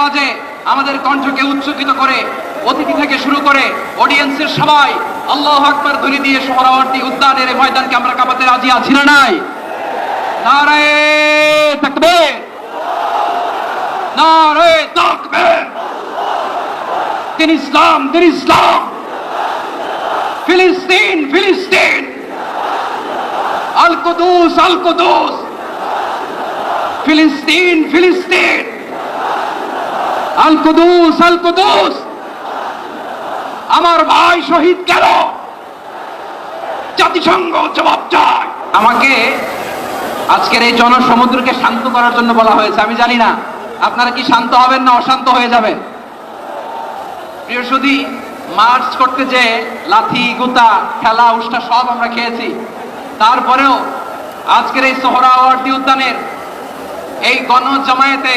আওয়াজে আমাদের কণ্ঠকে উচ্চকিত করে, অতিথি থেকে শুরু করে অডিয়েন্সের সবাই আল্লাহ আকবার ধ্বনি দিয়ে সোহরাওয়ার্দী উদ্যানের ময়দানকে আমরা কাঁপাতে রাজি আছি না নাই? নারায়ে ইসলাম ফিলিস্তিন ফিলিস্তিন। ফিলিস্তিন ফিলিস্তিন। আল কুদুস আল কুদুস। আমার ভাই শহীদ কেন? জাতিসংঘ জবাব চায়। আমাকে আজকের এই জনসমুদ্রকে শান্ত করার জন্য বলা হয়েছে, আমি জানি না। আপনারা কি শান্ত হবেন না অশান্ত হয়ে যাবেন? প্রিয় সুধী মার্চ করতে যে লাথি, গুতা, খেলা, উষ্টা সব আমরা খেয়েছি, তারপরেও আজকের এই সোহরাওয়ার্দী উদ্যানের এই গণ জমায়েতে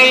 এই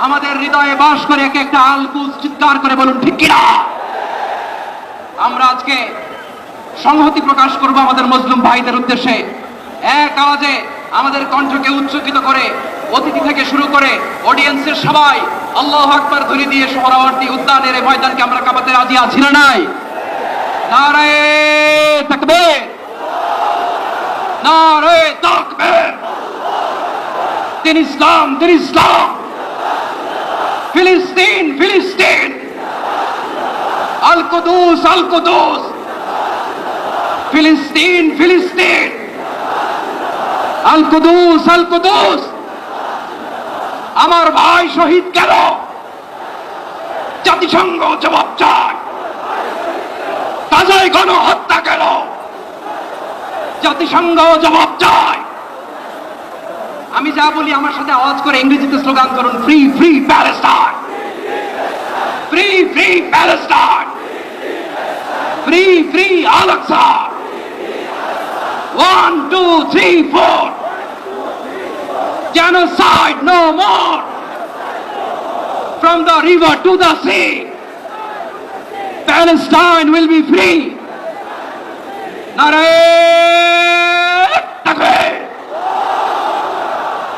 আমাদের হৃদয়ে বাস করে এক একটা আলকুস চিৎকার করে বলুন, ঠিক কিনা? আমরা আজকে সংহতি প্রকাশ করব আমাদের মুসলিম ভাইদের উদ্দেশ্যে। এক আওয়াজে আমাদের কণ্ঠকে উচ্চকিত করে অতিথি থেকে শুরু করে অডিয়েন্সের সবাই আল্লাহ আকবার ধ্বনি দিয়ে সোহরাওয়ার্দী উদ্যানের ময়দানকে আমরা কাঁপাতে রাজি আছি না নাই? নারায়ে তাকবীর! নারায়ে তাকবীর! দিন ইসলাম দিন ইসলাম! ফিলিস্তিন ফিলিস্তিন। আল কুদুস আল কুদুস। ফিলিস্তিন ফিলিস্তিন। আল কুদুস আল কুদুস। আমার ভাই শহীদ কেন? জাতিসংঘ জবাব চায়। গাজায় গণ হত্যা কেন? জাতিসংঘ জবাব চায়। আমি যা বলি আমার সাথে আওয়াজ করে ইংরেজিতে স্লোগান করুন free free Palestine free free Palestine free free আলাক্সা one two three four genocide no more! From the river to the sea! Palestine will be free! Narayan